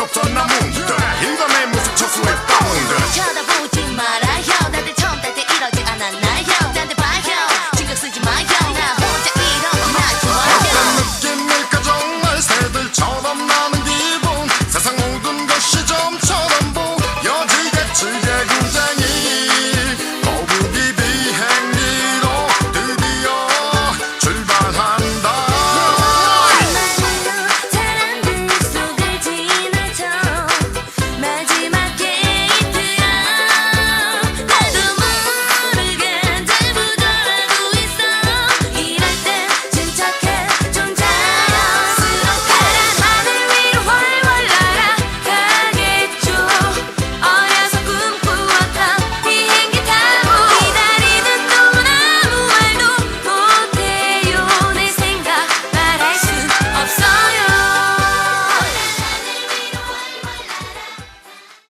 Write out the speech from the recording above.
없었나 뭉들 인간의 모습 초수의 다운들